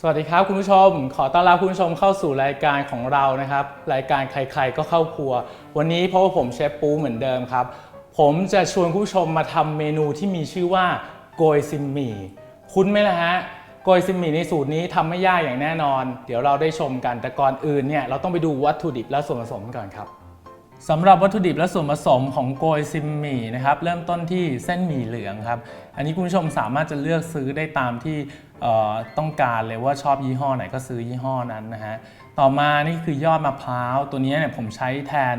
สวัสดีครับคุณผู้ชม ขอต้อนรับคุณผู้ชมเข้าสู่รายการของเรานะครับ รายการใครๆก็เข้าครัว วันนี้เพราะว่าผมเชฟปูเหมือนเดิมครับ ผมจะชวนคุณผู้ชมมาทำเมนูที่มีชื่อว่าโกยซิมหมี่คุ้นไหมล่ะฮะโกยซิมหมี่ในสูตรนี้ทำไม่ยากอย่างแน่นอน เดี๋ยวเราได้ชมกันแต่ก่อนอื่นเนี่ยเราต้องไปดูวัตถุดิบและส่วนผสมก่อนครับ สำหรับวัตถุดิบและส่วนผสมของโกยซิมหมี่นะครับเริ่มต้นที่เส้นหมี่เหลืองครับ อันนี้คุณผู้ชมสามารถจะเลือกซื้อได้ตามที่ต้องการเลยว่าชอบยี่ห้อไหนก็ซื้อยี่ห้อนั้นนะฮะต่อมานี่คือยอดมะพร้าวตัวนี้เนี่ยผมใช้แทน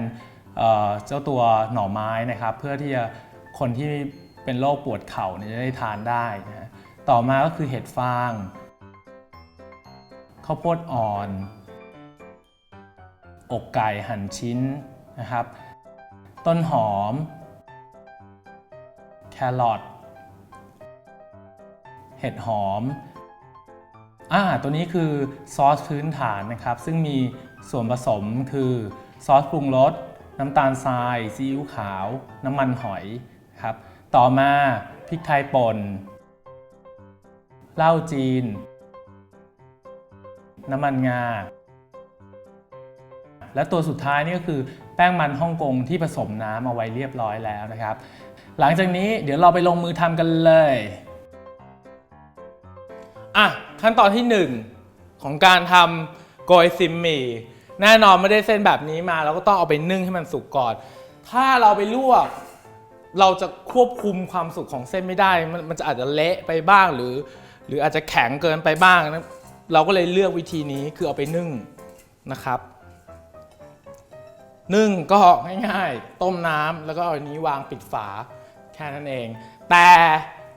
เอ่อเจ้าตัวหน่อไม้นะครับ เพื่อที่จะคนที่เป็นโรคปวดเข่าเนี่ยจะได้ทานได้นะฮะต่อมาก็คือเห็ดฟางข้าวโพดอ่อน อกไก่หั่นชิ้น นะครับ ต้นหอม แครอทเห็ดหอมอ่าตัวนี้คือซอสพื้นฐานนะครับ ซึ่งมีส่วนผสมคือซอสปรุงรสน้ำตาลทรายซีอิ๊วขาว น้ำมันหอยครับ ต่อมาพริกไทยป่นเหล้าจีน น้ำมันงา และตัวสุดท้ายนี่ก็คือ แป้งมันฮ่องกงที่ผสมน้ำเอาไว้เรียบร้อยแล้วนะครับ หลังจากนี้เดี๋ยวเราไปลงมือทำกันเลยอะขั้นตอนที่ 1 ของการทำโกยซิมหมี่แน่นอนไม่ได้เส้นแบบนี้มา เราก็ต้องเอาไปนึ่งให้มันสุกก่อน ถ้าเราไปลวกเราจะควบคุมความสุกของเส้นไม่ได้ มันมันจะอาจจะเละไปบ้างหรือ หรืออาจจะแข็งเกินไปบ้างนะเราก็เลยเลือกวิธีนี้คือเอาไปนึ่งนะครับ นึ่งก็ง่ายๆ ต้มน้ำแล้วก็เอาอันนี้วางปิดฝาแค่นั้นเอง แต่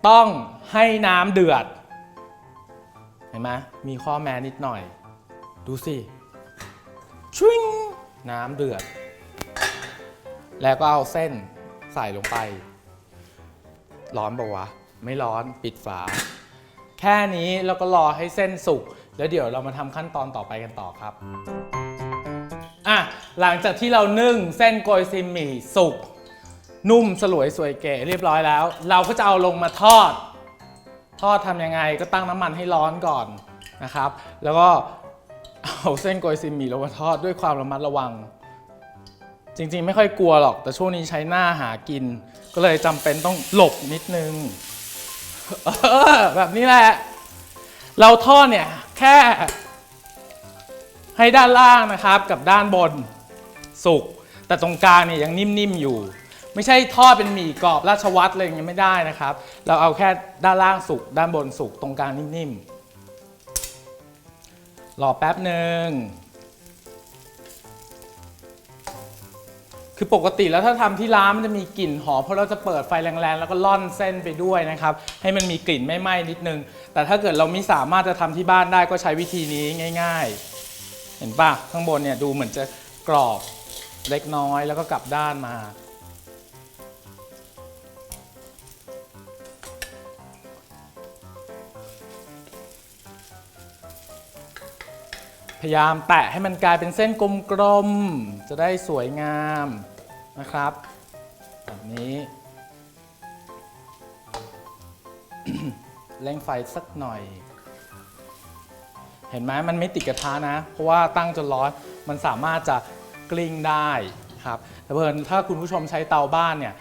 ต้องให้น้ำเดือด เห็นไหมมีข้อแม้นิดหน่อย ดูสิชิงน้ำเดือด แล้วก็เอาเส้นใส่ลงไป ร้อนปะวะ ไม่ร้อนปิดฝา แค่นี้แล้วก็รอให้เส้นสุก แล้วเดี๋ยวเรามาทำขั้นตอนต่อไปกันต่อครับ อะหลังจากที่เรานึ่งเส้นโกยซิมหมี่สุกนุ่มสลวยสวยเก๋เรียบร้อยแล้ว เราก็จะเอาลงมาทอด ทอดทำยังไงก็ตั้งน้ำมันให้ร้อนก่อนนะครับ แล้วก็เอาเส้นโกยซิมหมี่ลงมาทอดด้วยความระมัดระวัง จริงๆ ไม่ค่อยกลัวหรอก แต่ช่วงนี้ใช้หน้าหากิน ก็เลยจำเป็นต้องหลบนิดนึงแบบนี้แหละ เราทอดเนี่ยแค่ ให้ด้านล่างนะครับกับด้านบนสุก แต่ตรงกลางเนี่ยยังนิ่มๆอยู่ ไม่ใช่ทอดเป็นหมี่กรอบราชวัตรอะไรอย่างเงี้ยไม่ได้นะครับ เราเอาแค่ด้านล่างสุก ด้านบนสุก ตรงกลางนิ่มๆรอแป๊บหนึ่งคือปกติแล้วถ้าทำที่ร้านมันจะมีกลิ่นหอมเพราะเราจะเปิดไฟแรงๆแล้วก็ล่อนเส้นไปด้วยนะครับ ให้มันมีกลิ่นไม่ไหม้นิดนึง แต่ถ้าเกิดเราไม่สามารถจะทำที่บ้านได้ก็ใช้วิธีนี้ง่าย ๆ เห็นปะข้างบนเนี่ยดูเหมือนจะกรอบเล็กน้อยแล้วก็กลับด้านมา พยายามแตะให้มันกลายเป็นเส้นกลมๆ จะได้สวยงามนะครับแบบนี้เร่งไฟสักหน่อย เห็นไหมมันไม่ติดกระทะนะ เพราะว่าตั้งจนร้อนมันสามารถจะกลิ้งได้ครับแต่เพิ่นถ้าคุณผู้ชมใช้เตาบ้านเนี่ย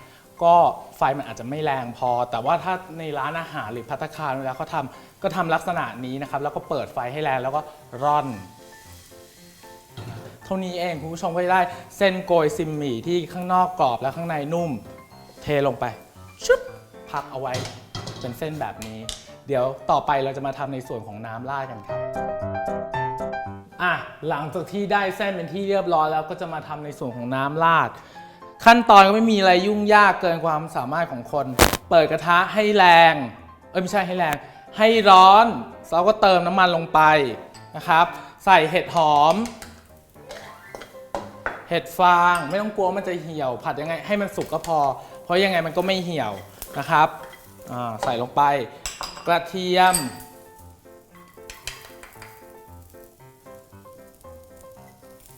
ก็ไฟมันอาจจะไม่แรงพอ แต่ว่าถ้าในร้านอาหารหรือพัตคารเวลาเขาทำก็ทำลักษณะนี้นะครับ แล้วก็เปิดไฟให้แรงแล้วก็ร่อน เท่านี้เองคุณผู้ชมก็จะได้เส้นโกยซิมหมี่ที่ข้างนอกกรอบและข้างในนุ่ม เทลงไปชุบพักเอาไว้เป็นเส้นแบบนี้ เดี๋ยวต่อไปเราจะมาทำในส่วนของน้ำราดกันครับ อะหลังจากที่ได้เส้นเป็นที่เรียบร้อยแล้วก็จะมาทำในส่วนของน้ำราด ขั้นตอนก็ไม่มีอะไรยุ่งยากเกินความสามารถของคน เปิดกระทะให้แรง เอ้ยไม่ใช่ให้แรง ให้ร้อนแล้วก็เติมน้ำมันลงไปนะครับ ใส่เห็ดหอม เห็ดฟางไม่ต้องกลัวมันจะเหี่ยว ผัดยังไงให้มันสุกก็พอ เพราะยังไงมันก็ไม่เหี่ยวนะครับใส่ลงไปกระเทียม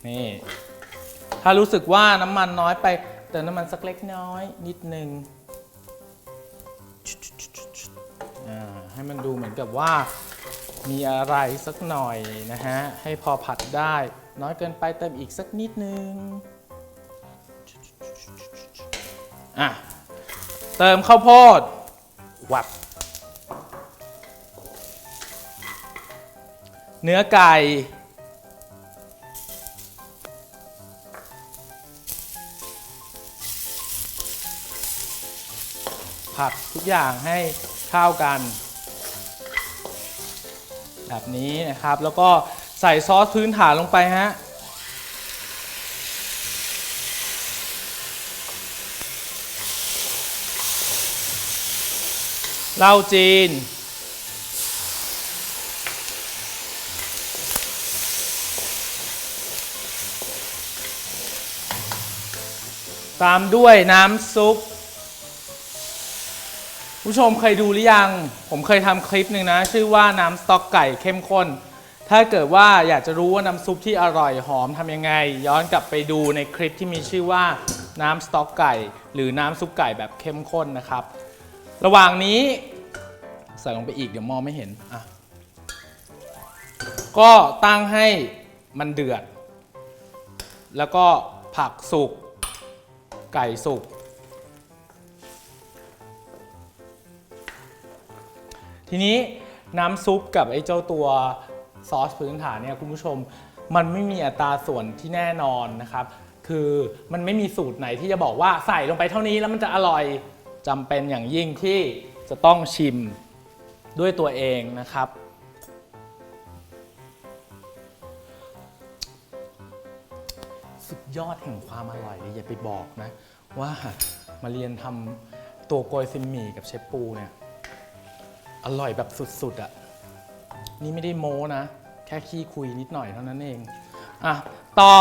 นี่ถ้ารู้สึกว่าน้ำมันน้อยไปเติมน้ำมันสักเล็กน้อย นิดนึงอ่าให้มันดูเหมือนกับว่ามีอะไรสักหน่อยนะฮะ ให้พอผัดได้ น้อยเกินไปเติมอีกสักนิดนึงอะเติมข้าวโพดวับเนื้อไก่ ผัดทุกอย่างให้เข้ากัน แบบนี้นะครับแล้วก็ใส่ซอสพื้นฐานลงไปฮะเหล้าจีน ตามด้วยน้ำซุป ผู้ชมเคยดูหรือยัง ผมเคยทำคลิปหนึ่งนะ ชื่อว่าน้ำสต๊อกไก่เข้มข้น ถ้าเกิดว่าอยากจะรู้ว่าน้ำซุปที่อร่อยหอมทำยังไง ย้อนกลับไปดูในคลิปที่มีชื่อว่าน้ำสต๊อกไก่ หรือน้ำซุปไก่แบบเข้มข้นนะครับ ระหว่างนี้ใส่ลงไปอีกเดี๋ยวมองไม่เห็นอะก็ตั้งให้มันเดือด แล้วก็ผักสุก ไก่สุก ทีนี้น้ำซุปกับไอ้เจ้าตัวซอสพื้นฐานเนี่ยคุณผู้ชม มันไม่มีอัตราส่วนที่แน่นอนนะครับ คือมันไม่มีสูตรไหนที่จะบอกว่าใส่ลงไปเท่านี้แล้วมันจะอร่อยจำเป็นอย่างยิ่งที่จะต้องชิมด้วยตัวเองนะครับ สุดยอดแห่งความอร่อยเลยอย่าไปบอกนะ ว่ามาเรียนทำตัวโกยซิมหมี่กับเชฟปูเนี่ย อร่อยแบบสุดๆอะ่ะ นี่ไม่ได้โม้นะ แค่ขี้คุยนิดหน่อยเท่านั้นเอง อะ ต่อ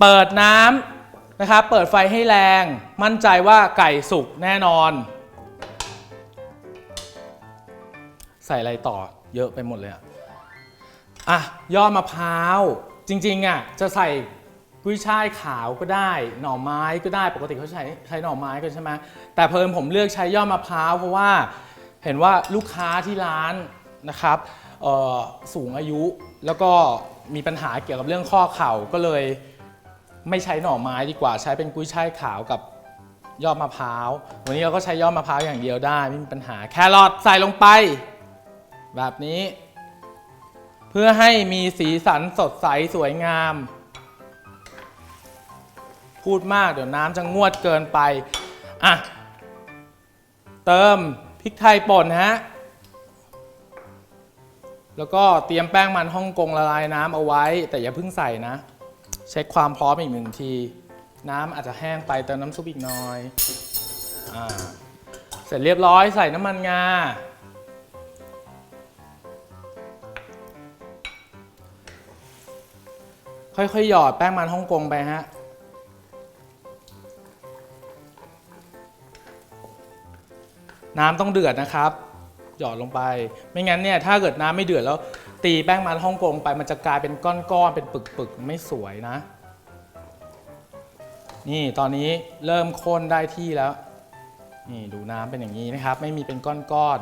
เปิดน้ำนะครับ เปิดไฟให้แรง มั่นใจว่าไก่สุกแน่นอน ใส่อะไรต่อเยอะไปหมดเลยอะอะยอดมะพร้าว จริงๆอะจะใส่กุ้ยช่ายขาวก็ได้ หน่อไม้ก็ได้ปกติเขาใช้ใช้หน่อไม้กันใช่ไหมแต่เพิ่มผมเลือกใช้ยอดมะพร้าวเพราะว่า เห็นว่าลูกค้าที่ร้านนะครับสูงอายุแล้วก็มีปัญหาเกี่ยวกับเรื่องข้อเข่าก็เลยไม่ใช้หน่อไม้ดีกว่า ใช้เป็นกุ้ยช่ายขาวกับยอดมะพร้าว วันนี้เราก็ใช้ยอดมะพร้าวอย่างเดียวได้ไม่มีปัญหาแครอทใส่ลงไป แบบนี้ เพื่อให้มีสีสันสดใสสวยงาม พูดมากเดี๋ยวน้ำจะงวดเกินไปอะเติม ริกไทยป่นฮะ แล้วก็เตรียมแป้งมันฮ่องกงละลายน้ำเอาไว้ แต่อย่าเพิ่งใส่นะ เช็คความพร้อมอีกหนึ่งที น้ำอาจจะแห้งไปเติมน้ำซุปอีกหน่อยอ่าเสร็จเรียบร้อยใส่น้ำมันงาค่อยๆ หยอดแป้งมันฮ่องกงไปฮะ น้ำต้องเดือดนะครับ หยอดลงไป ไม่งั้นเนี่ยถ้าเกิดน้ำไม่เดือดแล้ว ตีแป้งมันฮ่องกงไปมันจะกลายเป็นก้อนๆเป็นปึกๆไม่สวยนะ นี่ตอนนี้เริ่มข้นได้ที่แล้ว นี่ดูน้ำเป็นอย่างนี้นะครับ ไม่มีเป็นก้อน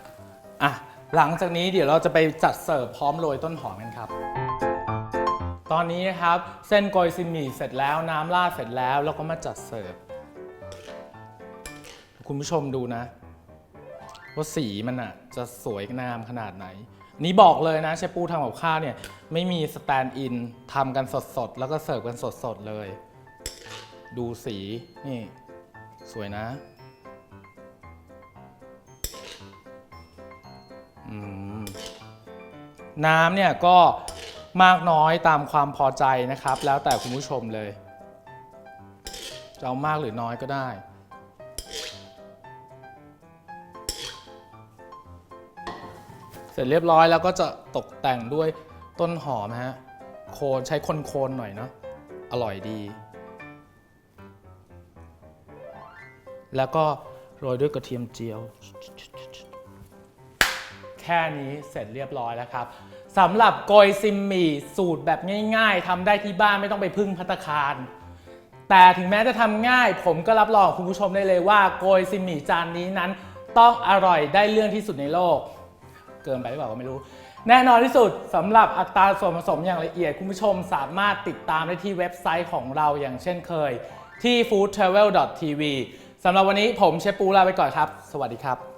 ๆอะหลังจากนี้เดี๋ยวเราจะไปจัดเสิร์ฟพร้อมโรยต้นหอมกันครับ ตอนนี้นะครับเส้นโกยซินหมี่เสร็จแล้วน้ำราดเสร็จแล้ว แล้วก็มาจัดเสิร์ฟ คุณผู้ชมดูนะ ว่าสีมันอะจะสวยงามขนาดไหน นี่บอกเลยนะเชฟปูทำกับข้าวเนี่ยไม่มีสแตนด์อินทำกันสดๆ แล้วก็เสิร์ฟกันสดๆ เลย ดูสีนี่ สวยนะน้ำเนี่ยก็มากน้อยตามความพอใจนะครับ แล้วแต่คุณผู้ชมเลยจะเอามากหรือน้อยก็ได้ สร็จเรียบร้อยแล้วก็จะตกแต่งด้วยต้นหอมฮะโคนใช้คนโคนหน่อยเนาะอร่อยดี แล้วก็โรยด้วยกระเทียมเจียว แค่นี้เสร็จเรียบร้อยแล้วครับสำหรับโกยซิมมี่สูตรแบบง่าย ๆทำได้ที่บ้านไม่ต้องไปพึ่งพัตคาร แต่ถึงแม้จะทำง่าย ผมก็รับรองคุณผู้ชมได้เลยว่าโกยซิมมี่จานนี้นั้น ต้องอร่อยได้เรื่องที่สุดในโลก เกินไปหรือเปล่าก็ไม่รู้ แน่นอนที่สุดสำหรับอัตราส่วนผสมอย่างละเอียด คุณผู้ชมสามารถติดตามได้ที่เว็บไซต์ของเราอย่างเช่นเคย ที่ foodtravel.tv สำหรับวันนี้ผมเชฟปูลาไปก่อนครับ สวัสดีครับ